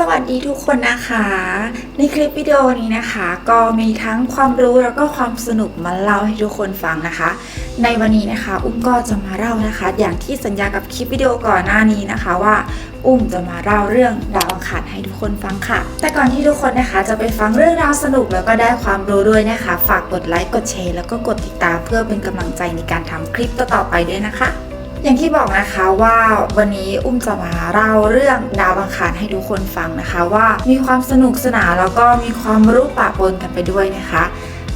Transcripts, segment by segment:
สวัสดีทุกคนนะคะ ในคลิปวิดีโอนี้นะคะ ก็มีทั้งความรู้แล้วก็ความสนุกมาเล่าให้ทุกคนฟังนะคะ ในวันนี้นะคะ อุ้มก็จะมาเล่านะคะ อย่างที่สัญญากับคลิปวิดีโอก่อนหน้านี้นะคะว่า อุ้มจะมาเล่าเรื่องดาวอังคารให้ทุกคนฟังค่ะ แต่ก่อนที่ทุกคนนะคะจะไปฟังเรื่องราวสนุกแล้วก็ได้ความรู้ด้วยนะคะ ฝากกดไลค์กดแชร์แล้วก็กดติดตามเพื่อเป็นกำลังใจในการทำคลิปต่อๆไปด้วยนะคะ อย่างที่บอกนะคะว่าวันนี้อุ้มจะมาเล่าเรื่องดาวอังคารให้ทุกคนฟังนะคะว่ามีความสนุกสนานแล้วก็มีความรู้ปะปนกันไปด้วยนะคะ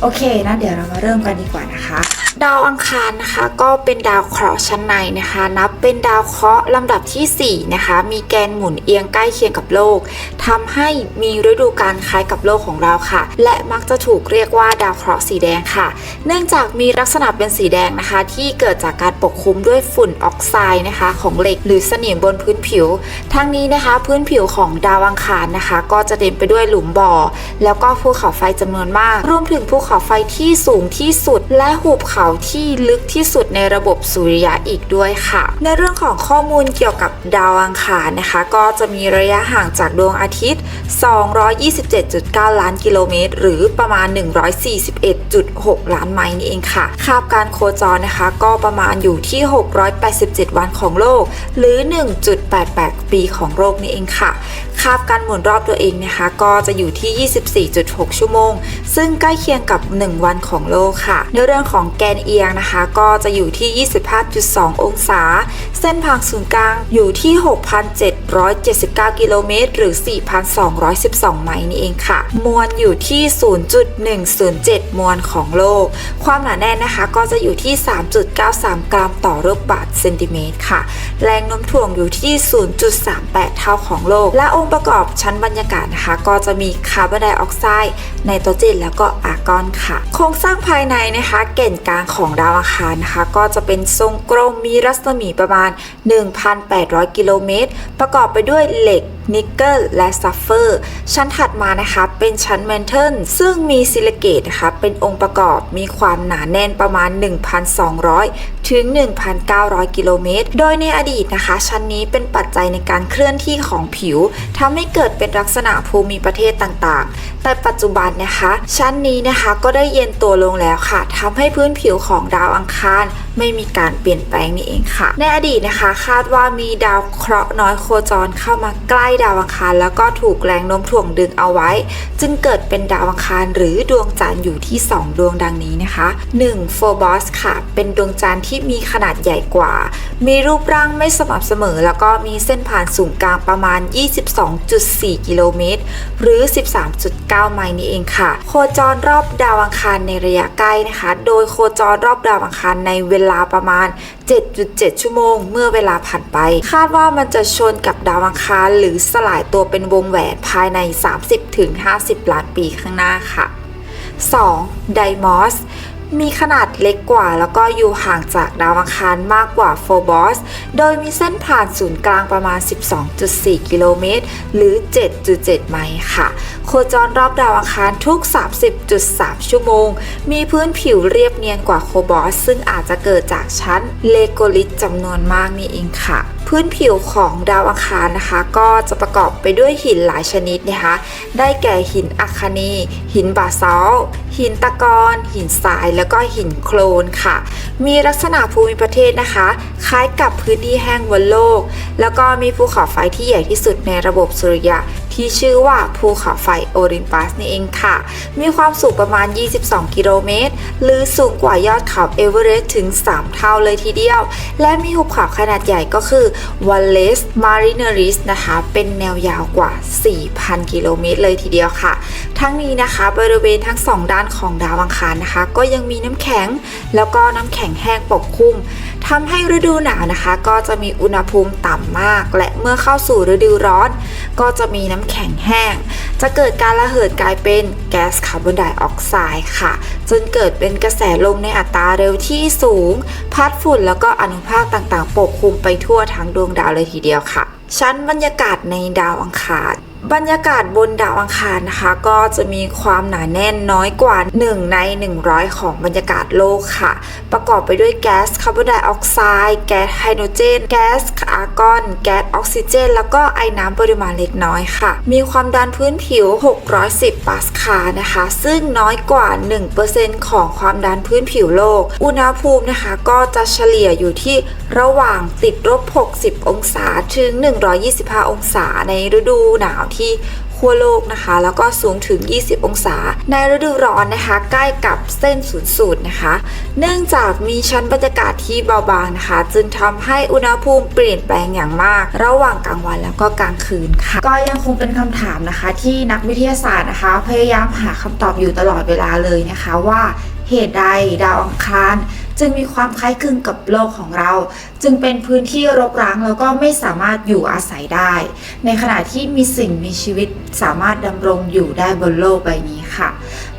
โอเคนะเดี๋ยวเรามาเริ่มกันดีกว่านะคะ ดาวอังคารนะคะ ก็เป็นดาวเคราะห์ชั้นในนะคะ นับเป็นดาวเคราะห์ลำดับทีสี่4 นะคะ มีแกนหมุนเอียงใกล้เคียงกับโลกทำให้มีฤดูกาลคล้ายกับโลกของเราค่ะ และมักจะถูกเรียกว่าดาวเคราะห์สีแดงค่ะ เนื่องจากมีลักษณะเป็นสีแดงนะคะ ที่เกิดจากการปกคลุมด้วยฝุ่นออกไซด์นะคะ ของเหล็กหรือสนิมบนพื้นผิว ทั้งนี้นะคะพื้นผิวของดาวอังคารนะคะ ก็จะเต็มไปด้วยหลุมบ่อ แล้วก็ภูเขาไฟจำนวนมาก รวมถึงภูเขาไฟที่สูงที่สุดและหุบเขาที่ลึกที่สุดในระบบสุริยะอีกด้วยค่ะ ในเรื่องของข้อมูลเกี่ยวกับดาวอังคารนะคะ ก็จะมีระยะห่างจากดวงอาทิตย์ 227.9 ล้านกิโลเมตร หรือประมาณ 141.6 ล้านไมล์นี่เองค่ะ คาบการโคจรนะคะ ก็ประมาณอยู่ที่ 687 วันของโลก หรือ 1.88 ปีของโลกนี่เองค่ะคาบการหมุนรอบตัวเองนะคะ ก็จะอยู่ที่ 24.6 ชั่วโมง ซึ่งใกล้เคียงกับ 1 วันของโลกค่ะ ในเรื่องของแกนเอียงนะคะ ก็จะอยู่ที่ 25.2 องศา เส้นผ่าศูนย์กลางอยู่ที่ 6,779 กิโลเมตร หรือ 4,212 ไมล์นี่เองค่ะ มวลอยู่ที่ 0.107 มวลของโลก ความหนาแน่นนะคะก็จะอยู่ที่ 3.93 กรัมต่อลูกบาศก์เซนติเมตรค่ะ แรงโน้มถ่วงอยู่ที่ 0.38 เท่าของโลก และองค์ประกอบชั้นบรรยากาศนะคะ ก็จะมีคาร์บอนไดออกไซด์ไนโตรเจนแล้วก็อาร์กอนค่ะ โครงสร้างภายในนะคะแก่นกลางของดาวอังคารนะคะ ก็จะเป็นทรงกลมมีรัศมีประมาณ 1,800 กิโลเมตรประกอบอบไปด้วยเหล็กนิกเกิลและซัฟเฟอร์ชั้นถัดมานะคะเป็นชั้นแมนเทิลซึ่งมีซิลิเกตนะคะเป็นองค์ประกอบมีความหนาแน่นประมาณ 1,200 ถึง 1,900 กิโลเมตร โดยในอดีตนะคะ ชั้นนี้เป็นปัจจัยในการเคลื่อนที่ของผิวทำให้เกิดเป็นลักษณะภูมิประเทศต่างๆ แต่ปัจจุบันนะคะ ชั้นนี้นะคะก็ได้เย็นตัวลงแล้วค่ะทำให้พื้นผิวของดาวอังคาร ไม่มีการเปลี่ยนแปลงนี่เองค่ะ ในอดีตนะคะ คาดว่ามีดาวเคราะห์น้อยโคจรเข้ามาใกล้ดาวอังคาร แล้วก็ถูกแรงโน้มถ่วงดึงเอาไว้ จึงเกิดเป็นดาวอังคารหรือดวงจันทร์อยู่ที่ 2 ดวงดังนี้นะคะ 1. โฟบอสค่ะ เป็นดวงจันทร์ที่มีขนาดใหญ่กว่า มีรูปร่างไม่สม่ำเสมอ แล้วก็มีเส้นผ่านศูนย์กลางประมาณ 22.4 กิโลเมตร หรือ 13.9 ไมล์นี่เองค่ะ โคจรรอบดาวอังคารในระยะใกล้นะคะ โดยโคจรรอบดาวอังคารในเวลาประมาณ 7.7 ชั่วโมง เมื่อเวลาผ่านไป คาดว่ามันจะชนกับดาวอังคารหรือสลายตัวเป็นวงแหวนภายใน 30-50 ล้านปีข้างหน้าค่ะ 2. ไดมอส มีขนาดเล็กกว่าแล้วก็อยู่ห่างจากดาวอังคารมากกว่าโฟบอส โดยมีเส้นผ่านศูนย์กลางประมาณ 12.4 กิโลเมตร หรือ 7.7 ไมล์ค่ะ โคจรรอบดาวอังคารทุก 30.3 ชั่วโมง มีพื้นผิวเรียบเนียนกว่าโคบอส ซึ่งอาจจะเกิดจากชั้นเลโกลิตจำนวนมากนี่เองค่ะ พื้นผิวของดาวอังคารนะคะ ก็จะประกอบไปด้วยหินหลายชนิดนะคะ ได้แก่หินอัคนีหินบาซอลหินตะกอนหินทรายแล้วก็หินโคลนค่ะ มีลักษณะภูมิประเทศนะคะ คล้ายกับพื้นที่แห้งบนโลก แล้วก็มีภูเขาไฟที่ใหญ่ที่สุดในระบบสุริยะ ที่ชื่อว่าภูเขาไฟโอริมปัสนี่เองค่ะ มีความสูงประมาณ 22 กิโลเมตร หรือสูงกว่ายอดเขาเอเวอเรสต์ถึง 3 เท่าเลยทีเดียว และมีหุบเขาขนาดใหญ่ก็คือวัลเลสมาริเนริสนะคะ เป็นแนวยาวกว่า 4,000 กิโลเมตรเลยทีเดียวค่ะ ทั้งนี้นะคะบริเวณทั้งสองด้านของดาวอังคารนะคะ ก็ยังมีน้ำแข็งแล้วก็น้ำแข็งแห้งปกคลุมทำให้ฤดูหนาวนะคะ ก็จะมีอุณหภูมิต่ำมาก และเมื่อเข้าสู่ฤดูร้อน ก็จะมีน้ำแข็งแห้ง จะเกิดการระเหิดกลายเป็นแก๊สคาร์บอนไดออกไซด์ค่ะ จนเกิดเป็นกระแสลมในอัตราเร็วที่สูง พัดฝุ่นแล้วก็อนุภาคต่างๆ ปกคลุมไปทั่วทั้งดวงดาวเลยทีเดียวค่ะ ชั้นบรรยากาศในดาวอังคาร บรรยากาศบนดาวอังคารนะคะ ก็จะมีความหนาแน่นน้อยกว่า 1 ใน 100 ของบรรยากาศโลกค่ะ ประกอบไปด้วยแก๊สคาร์บอนไดออกไซด์แก๊สไฮโดรเจน แก๊สอาร์กอนแก๊สออกซิเจน แล้วก็ไอน้ำปริมาณเล็กน้อยค่ะ มีความดันพื้นผิว 610 ปาสคาลนะคะ ซึ่งน้อยกว่า 1%ของความดันพื้นผิวโลก อุณหภูมินะคะ ก็จะเฉลี่ยอยู่ที่ระหว่างติดลบ 60 องศาถึง 125 องศาในฤดูหนาวที่ขั้วโลกนะคะ แล้วก็สูงถึง 20 องศา ในฤดูร้อนนะคะ ใกล้กับเส้นศูนย์สูตรนะคะ เนื่องจากมีชั้นบรรยากาศที่เบาบางนะคะ จึงทำให้อุณหภูมิเปลี่ยนแปลงอย่างมาก ระหว่างกลางวันแล้วก็กลางคืนค่ะ ก็ยังคงเป็นคำถามนะคะ ที่นักวิทยาศาสตร์นะคะ พยายามหาคำตอบอยู่ตลอดเวลาเลยนะคะว่า เหตุใดดาวอังคาร จึงมีความคล้ายคลึงกับโลกของเรา จึงเป็นพื้นที่รกร้างแล้วก็ไม่สามารถอยู่อาศัยได้ ในขณะที่มีสิ่งมีชีวิตสามารถดำรงอยู่ได้บนโลกใบนี้ค่ะ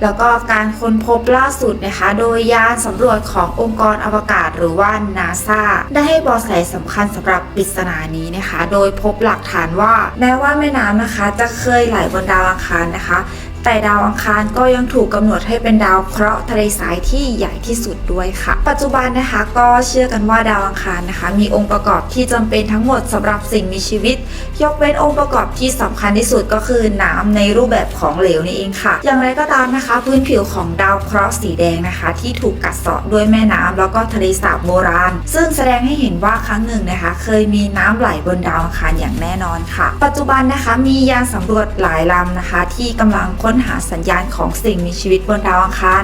แล้วก็การค้นพบล่าสุดนะคะ โดยยานสำรวจขององค์กรอวกาศหรือว่านาซาได้ให้เบอแสสำคัญสำหรับปริศนานี้นะคะ โดยพบหลักฐานว่า แม้ว่าแม่น้ำนะคะ จะเคยไหลบนดาวอังคารนะคะ แต่ดาวอังคารก็ยังถูกกำหนดให้เป็นดาวเคราะห์ทะเลทรายที่ใหญ่ที่สุดด้วยค่ะ ปัจจุบันนะคะก็เชื่อกันว่าดาวอังคารนะคะ มีองค์ประกอบที่จำเป็นทั้งหมดสำหรับสิ่งมีชีวิต ยกเว้นองค์ประกอบที่สำคัญที่สุดก็คือน้ำในรูปแบบของเหลวนี่เองค่ะ อย่างไรก็ตามนะคะ พื้นผิวของดาวเคราะห์สีแดงนะคะ ที่ถูกกัดเซาะด้วยแม่น้ำแล้วก็ทะเลสาบโบราณ ซึ่งแสดงให้เห็นว่าครั้งหนึ่งนะคะ เคยมีน้ำไหลบนดาวอังคารอย่างแน่นอนค่ะ ปัจจุบันนะคะมียานสำรวจหลายลำนะคะ ที่กำลังค้น้นหาสัญญาณของสิ่งมีชีวิตบนดาวอังคาร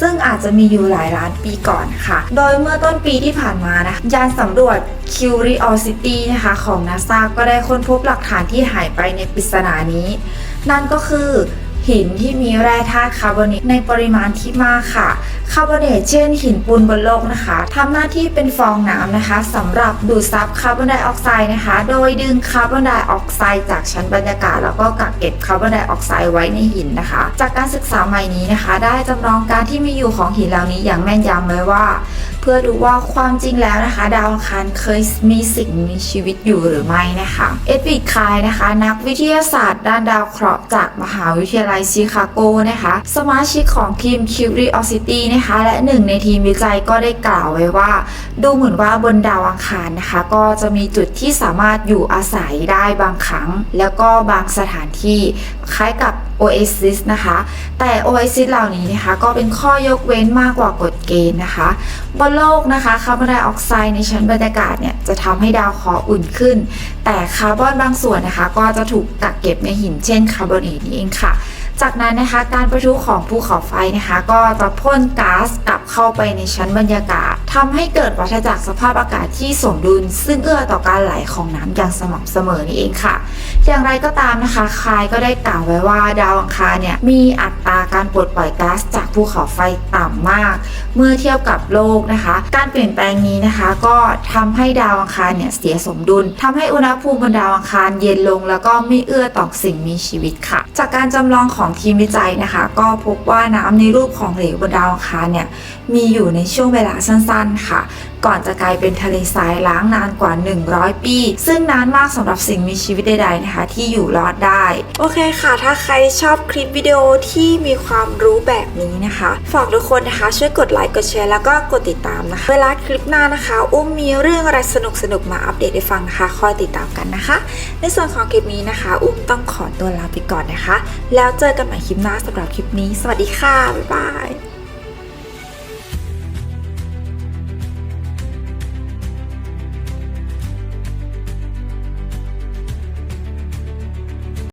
ซึ่งอาจจะมีอยู่หลายล้านปีก่อนค่ะ โดยเมื่อต้นปีที่ผ่านมานะคะยานสำรวจ Curiosity นะคะของ NASA ก็ได้ค้นพบหลักฐานที่หายไปในปริศนานี้ นั่นก็คือ หินที่มีแร่ธาตุคาร์บอเนตในปริมาณที่มากค่ะ คาร์บอเนตเช่นหินปูนบนโลกนะคะทำหน้าที่เป็นฟองน้ำนะคะสำหรับดูดซับคาร์บอนไดออกไซด์นะคะ โดยดึงคาร์บอนไดออกไซด์จากชั้นบรรยากาศ แล้วก็กักเก็บคาร์บอนไดออกไซด์ไว้ในหินนะคะ จากการศึกษาใหม่นี้นะคะ ได้จำลองการที่มีอยู่ของหินเหล่านี้อย่างแม่นยำไว้ว่า พื่อดูว่าความจริงแล้วนะคะ ดาวอังคารเคยมีสิ่งมีชีวิตอยู่หรือไม่นะคะเอ็ดวิดคายนะคะ นักวิทยาศาสตร์ด้านดาวเคราะห์จากมหาวิทยาลัยชิคาโกนะคะ สมาชิกของทีม Curiosity นะคะ และหนึ่งในทีมวิจัยก็ได้กล่าวไว้ว่า ดูเหมือนว่าบนดาวอังคารนะคะ ก็จะมีจุดที่สามารถอยู่อาศัยได้บางครั้ง แล้วก็บางสถานที่คล้ายกับ Oasis นะคะ แต่ Oasis เหล่านี้นะคะก็เป็นข้อยกเว้นมากกว่ากฎเกณฑ์นะคะ บนโลกนะคะคาร์บอนไดออกไซด์ในชั้นบรรยากาศเนี่ยจะทำให้ดาวเคราะห์อุ่นขึ้น แต่คาร์บอนบางส่วนนะคะ ก็จะถูกกักเก็บในหินเช่นคาร์บอเนตนี่เองค่ะ จากนั้นนะคะการประทุของภูเขาไฟนะคะ ก็จะพ่นก๊าซกลับเข้าไปในชั้นบรรยากาศทำให้เกิดวัฏจักรสภาพอากาศที่สมดุล ซึ่งเอื้อต่อการไหลของน้ำอย่างสม่ำเสมอนี่เองค่ะ อย่างไรก็ตามนะคะคายก็ได้กล่าวไว้ว่าดาวอังคารเนี่ยมีอัตราการปลดปล่อยก๊าซจากภูเขาไฟต่ำมาก เมื่อเทียบกับโลกนะคะ การเปลี่ยนแปลงนี้นะคะ ก็ทำให้ดาวอังคารเนี่ยเสียสมดุลทำให้อุณหภูมิบนดาวอังคารเย็นลง แล้วก็ไม่เอื้อต่อสิ่งมีชีวิตค่ะ จากการจำลองของสองทีมวิจัยนะคะ ก็พบว่าน้ำในรูปของเหลวบนดาวอังคารเนี่ยมีอยู่ในช่วงเวลาสั้น ๆ ค่ะก่อนจะกลายเป็นทะเลทรายล้างนานกว่า 100 ปี ซึ่งนานมากสำหรับสิ่งมีชีวิตใดๆนะคะ ที่อยู่รอดได้ โอเคค่ะ ถ้าใครชอบคลิปวิดีโอที่มีความรู้แบบนี้นะคะ ฝากทุกคนนะคะช่วยกดไลค์กดแชร์แล้วก็กดติดตามนะคะ เวลาคลิปหน้านะคะ อุ้มมีเรื่องอะไรสนุกๆมาอัปเดตให้ฟังนะคะคอยติดตามกันนะคะ ในส่วนของคลิปนี้นะคะ อุ้มต้องขอตัวลาไปก่อนนะคะ แล้วเจอกันใหม่คลิปหน้าสำหรับคลิปนี้ สวัสดีค่ะบ๊ายบาย